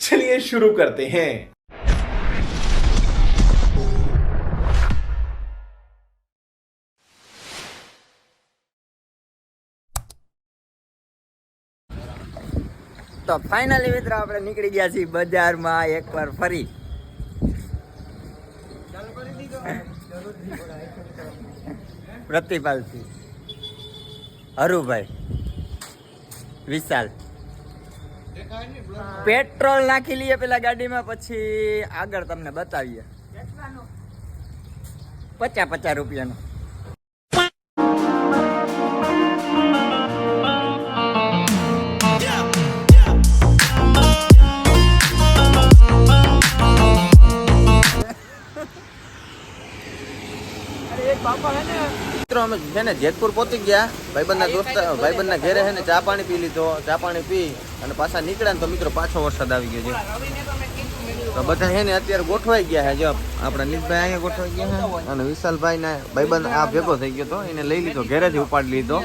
चलिए शुरू करते हैं તો ફાઇનલી મિત્રો આપણે નીકળી ગયા છીએ બજારમાં એકવાર ફરી પ્રતિપાલથી હરુભાઈ વિશાલ પેટ્રોલ નાખી લઈએ પેલા ગાડીમાં પછી આગળ તમને બતાવીએ. પચાસ પચાસ રૂપિયાનો. મિત્રો અમે છે ને જેતપુર પહોંચી ગયા. ભાઈબંધના દોસ્ત ભાઈબંધના ઘેરે છે ને ચા પાણી પી લીધો. ચા પાણી પી અને પાછા નીકળ્યા ને તો મિત્રો પાછો વરસાદ આવી ગયો છે. તો બધા છે ને અત્યારે ગોઠવાઈ ગયા છે જો આપણા નીતભાઈ અહીંયા ગોઠવાઈ ગયા છે અને વિશાલભાઈ ને ભાઈબંધ આ ભેગો થઈ ગયો તો એને લઈ લીધો ઘેરેથી ઉપાડી લીધો.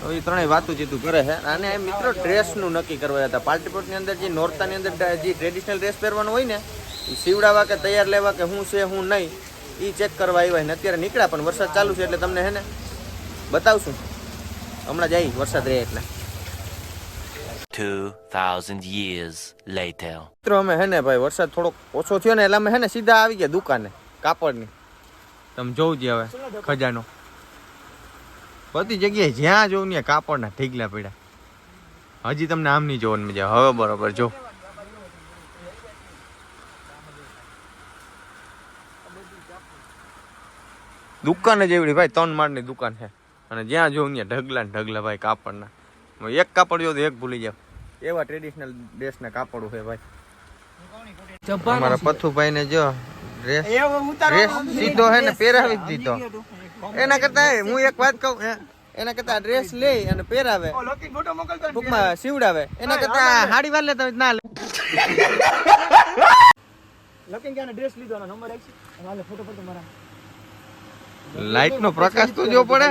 તો એ ત્રણેય વાતું ચીતું કરે છે. અને એ મિત્રો ડ્રેસનું નક્કી કરવા હતા. પાર્ટી પ્લોટની અંદર જે નોરતાની અંદર જે ટ્રેડિશનલ ડ્રેસ પહેરવાનો હોય ને એ સીવડાવવા કે તૈયાર લેવા કે શું છે હું નહીં એ ચેક કરવા આવ્યા ને અત્યારે નીકળ્યા પણ વરસાદ ચાલુ છે એટલે તમને હે ને બતાવશું. હમણાં જાય વરસાદ રહે એટલે. 2,000 years later. મિત્રો અમે હે ને ભાઈ વરસાદ થોડોક ઓછો થયો ને એટલે અમે હે ને સીધા આવી ગયા દુકાને કાપડની. તમે જોવું જ હવે ખજાનો. બધી જગ્યાએ જ્યાં જોવું ત્યાં કાપડના ઢીકલા પડ્યા. હજી તમને આમ નહીં જોવાની મજા. હવે બરોબર જો. દુકાન જ એવડી ભાઈ ત્રણ માળની દુકાન છે. અને જ્યાં જોઉં ત્યાં ઢગલા ને ઢગલા ભાઈ કાપડના. એક કાપડ જો તો એક ભૂલી જાવ. એવા ટ્રેડિશનલ ડ્રેસના કાપડો છે ભાઈ. અમારા પથુભાઈ ને જો ડ્રેસ ડ્રેસ સીધો હે ને પહેરાવી જ દીધો. એના કરતા હું એક વાત કહું એના કરતા ડ્રેસ લે અને પહેરાવે. ટૂંકમાં સીવડાવે. એના કરતા હાડી વાર લે તો ના લે. લાઈટ નો પ્રકાશ તો જો પડે.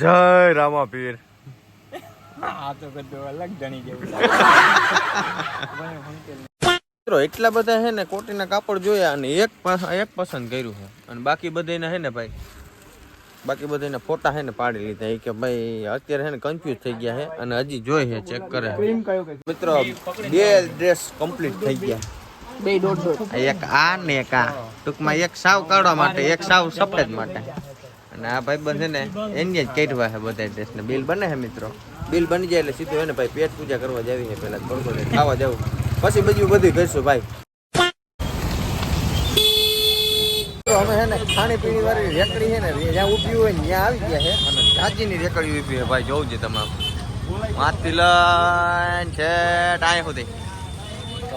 જય રામા પીર મિત્રો એટલા બધા હે ને કોટીના કાપડ જોયા અને એક એક પસંદ કર્યું છે. અને બાકી બધાના હે ને ભાઈ બાકી બધાના ફોટા હે ને પાડી લીધા. એ કે ભાઈ અત્યારે હે ને કન્ફ્યુઝ થઈ ગયા છે અને હજી જોઈ છે ચેક કરે મિત્રો બે ડ્રેસ કમ્પ્લીટ થઈ ગયા. એક આ ને એક આ. ટૂંકમાં એક સાવ કાઢવા માટે, એક સાવ સફેદ માટે. અને આ ભાઈ બંધ ને એની જ કાઢવા છે બધા ડ્રેસ ને બિલ બને છે મિત્રો. બિલ બની જાય એટલે સીધું એને ભાઈ પેટ પૂજા કરવા જવી છે પેલા થોડું. ખાવા જવું. પછી બીજું બધું કરશું ભાઈ. અમે છે ને ખાણી વાળી રેકડી છે ને, જ્યાં હોય ત્યાં આવી ગયા છે. અને રેકડી ઊભી છે. ભાઈ જોઉં છે તમે માથી લઈને છે ટાઈ સુધી.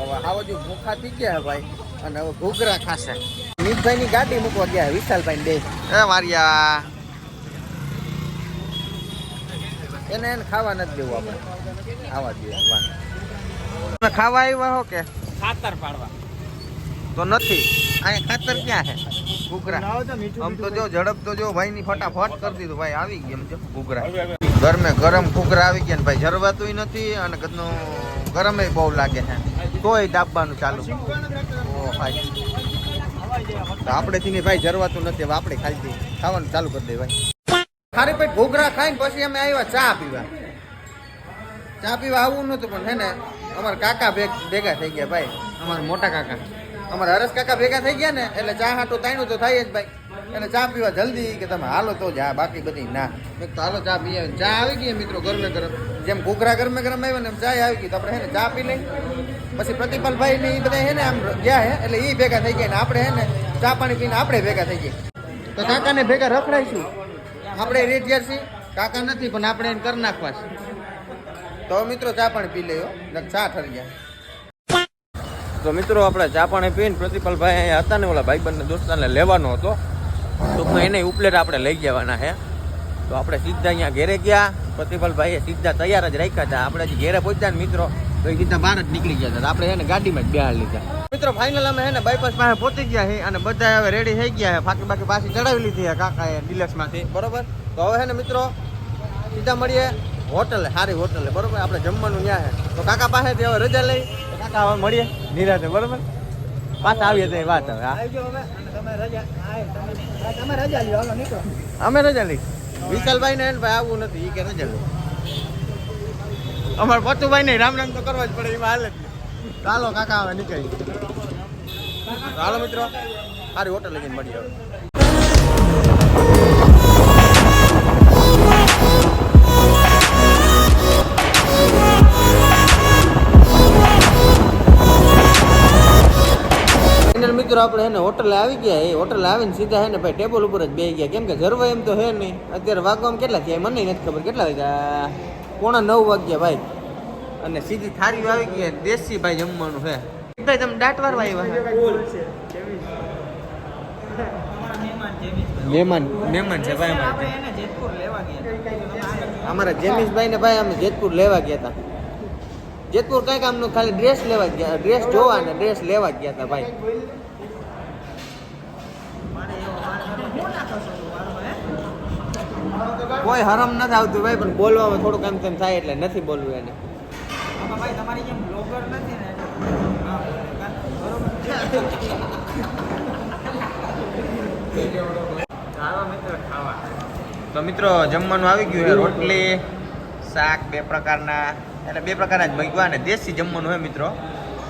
હવે આ બાજુ ભૂખા થઈ ગયા ભાઈ. અને હવે ઘૂઘરા ખાશે. મિતભાઈ ની ગાડી મૂકવા ગયા વિશાલભાઈ બે. એ મારિયા એને એને ખાવા નથી દેવું આપણે. આવા ખાવા આવ્યા હો કે? ખાતર પાડવા. તો નથી. અહીંયા ખાતર ક્યાં છે? ઘૂઘરા આમ તો જો ઝડપ તો જો ભાઈ ની ફટાફટ કરી દીધું. ભાઈ આવી ગયા એમ જો ઘૂઘરા ગરમે ગરમ ઘૂઘરા આવી ગયા ને ભાઈ જરવાતું નથી અને કદનું ગરમે બહુ લાગે છે. તોય દાબવાનું ચાલુ ઓ ભાઈ તો આપણે થી ભાઈ જરવાતું નથી આપણે ખાલી ખાવાનું ચાલુ કરી દે ભાઈ. ખારી પેટ ઘૂઘરા ખાઈને પછી અમે આવ્યા ચા પીવા. ચા પીવા આવવું નતું પણ હે ને, અમારા કાકા ભેગા થઈ ગયા ભાઈ. અમારા મોટા કાકા. અમારા હરસ કાકા ભેગા થઈ ગયા ને, એટલે ચા હાટું તાણું તો થાય જ ભાઈ. એટલે ચા પીવા જલ્દી કે તમે હાલો તો જા, બાકી બધી ના. મેં કીધું હાલો ચા પીએ, ચા આવી ગઈ મિત્રો ગરમે ગરમ. જેમ ઘૂઘરા ગરમે ગરમ આવ્યો ને એમ ચા આવી ગઈ, તો આપણે હે ને ચા પી લઈ પછી પ્રતિપાલભાઈ ને એ બધા હે ને આમ ગયા હે, એટલે એ ભેગા થઈ ગયા ને આપણે હે ને ચા પાણી પીને આપણે ભેગા થઈ ગયા. તો કાકાને ભેગા રખડાઈશું. આપણે રેડિયર છીએ, કાકા નથી, પણ આપણે એને કરી નાખવા છે. તો મિત્રો ચા પાણી પી લેયો ચા ઠરી ગયા. તો મિત્રો, આપણે ચા પાણી પીને પ્રતિપાલભાઈ અહીંયા હતા ને ઓલા ભાઈબંધને દોસ્તાને લેવાનો હતો. ટૂંકમાં એને ઉપલેટ આપણે લઈ જવાના છે તો આપણે સીધા અહીંયા ઘેરે ગયા. પ્રતિપાલભાઈએ સીધા તૈયાર જ રાખ્યા હતા. આપણે જે ઘેરે પહોંચ્યા ને મિત્રો, તો એ સીધા બહાર જ નીકળી ગયા હતા. આપણે એને ગાડીમાં જ બેહાડ લીધા. મિત્રો ફાઇનલ અમે એને બાયપાસ પાસે પહોંચી ગયા છે અને બધા હવે રેડી થઈ ગયા છે ફાકી બાકી પાછી ચડાવી લીધી છે કાકાએ ડિલક્સમાંથી. બરોબર? તો હવે ને મિત્રો, સીધા મળીએ. હોટલે સારી હોટલે બરોબર? આપણે જમવાનું ત્યાં છે તો કાકા પાસેથી હવે રજા લઈ. કાકા હવે મળીએ. નિરાતે, બરોબર? પાછા આવીએ તો વાત હવે અમે રજા લઈ. વિશાલભાઈ ને ભાઈ આવવું નથી એ કે રજા લઈ અમારે પચુભાઈ ને રામ રામ તો કરવા જ પડે એમાં હાલે ચાલો કાકા હવે નીકળી હાલો મિત્રો. સારી હોટલ લઈને મળી હવે આપણે એને હોટલે આવી ગયા એ હોટલે આવીને સીધા હે ને ભાઈ ટેબલ ઉપર જ બે ગયા. કેમ કે જરવા એમ તો હે નહીં. અત્યારે વાગવામાં કેટલા થયા? મને નથી ખબર. કેટલા વાગ્યા? પોણા નવ વાગ્યા ભાઈ. અને સીધી થારી આવી ગઈ દેશી ભાઈ જમવાનું છે ભાઈ તમે દાંત વારવા આવ્યા મહેમાન. મહેમાન છે ભાઈ અમારા. અમારા જેમીશભાઈ ને ભાઈ અમે જેતપુર લેવા ગયા હતા. જેતપુર કઈ કામનું ખાલી ડ્રેસ લેવા જ ગયા ડ્રેસ જોવા ને ડ્રેસ લેવા જ ગયા હતા ભાઈ. કોઈ હરમ નથી આવતું ભાઈ પણ બોલવામાં થોડુંક આમ તેમ થાય એટલે નથી બોલવું એને. તો મિત્રો જમવાનું આવી ગયું છે. રોટલી શાક બે પ્રકારના એટલે બે પ્રકારના જ મગવા ને દેશી જમવાનું હોય મિત્રો.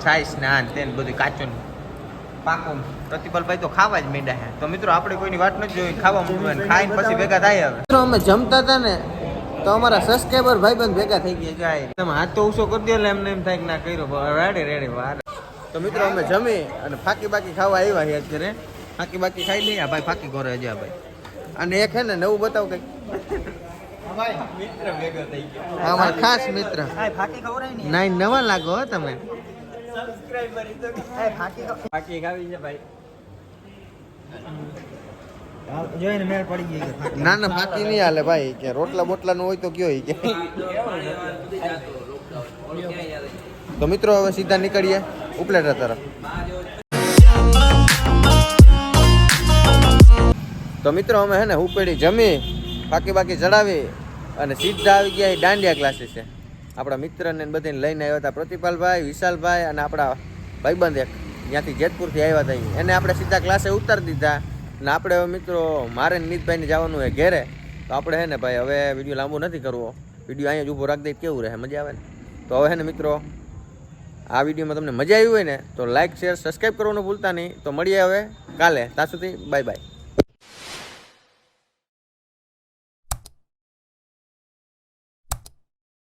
છાઈસ સ્નાન તેને બધું કાચું પાકું પ્રતિપલભાઈ તો ખાવા જ માંડ્યા છે. તો મિત્રો આપણે કોઈની વાત નથી જોઈ ખાવા માંડવું ખાઈને પછી ભેગા થાય હવે. મિત્રો અમે જમતા હતા ને તો અમારા સબસ્ક્રાઈબર ભાઈબંધ ભેગા થઈ ગયા જાય તમે હાથ તો ઓછો કરી દો એટલે એમને એમ થાય કે ના કર્યો રેડે રેડે વાર. તો મિત્રો અમે જમી અને ફાકી બાકી ખાવા આવ્યા છે અત્યારે. ફાકી બાકી ખાઈ લઈએ. ભાઈ ફાકી ઘરે હજી ભાઈ. અને એક હે ને નવું બતાવ કંઈક. અમારા ખાસ મિત્ર. નાઈ નવા લાગો હો. તમે જોઈને મેળ પડી ગઈ કે ના ના ફાકી નહીં હાલે ભાઈ કે રોટલા બોટલા નું હોય તો કયો કે. તો મિત્રો હવે સીધા નીકળીએ ઉપલેટા તરફ. તો મિત્રો અમે હે ને ઉપેડી જમી બાકી બાકી ચડાવી અને સીધા આવી ગયા એ દાંડિયા ક્લાસીસ છે આપણા મિત્રને બધાને લઈને આવ્યા હતા પ્રતિપાલભાઈ, વિશાલભાઈ અને આપણા ભાઈબંધ એક. ત્યાંથી જેતપુરથી આવ્યા હતા એને આપણે સીધા ક્લાસે ઉતારી દીધા. અને આપણે હવે મિત્રો મારે નીતભાઈને જવાનું હોય ઘેરે. તો આપણે હે ને ભાઈ, હવે વીડિયો લાંબો નથી કરવો. વીડિયો અહીંયા જ ઊભો રાખી દઈએ, કેવું રહે? મજા આવે ને? તો હવે હે ને મિત્રો, આ વિડીયોમાં તમને મજા આવી હોય ને, તો લાઇક શેર સબસ્ક્રાઈબ કરવાનું ભૂલતા નહીં. તો મળીએ હવે કાલે. ત્યાં સુધી બાય બાય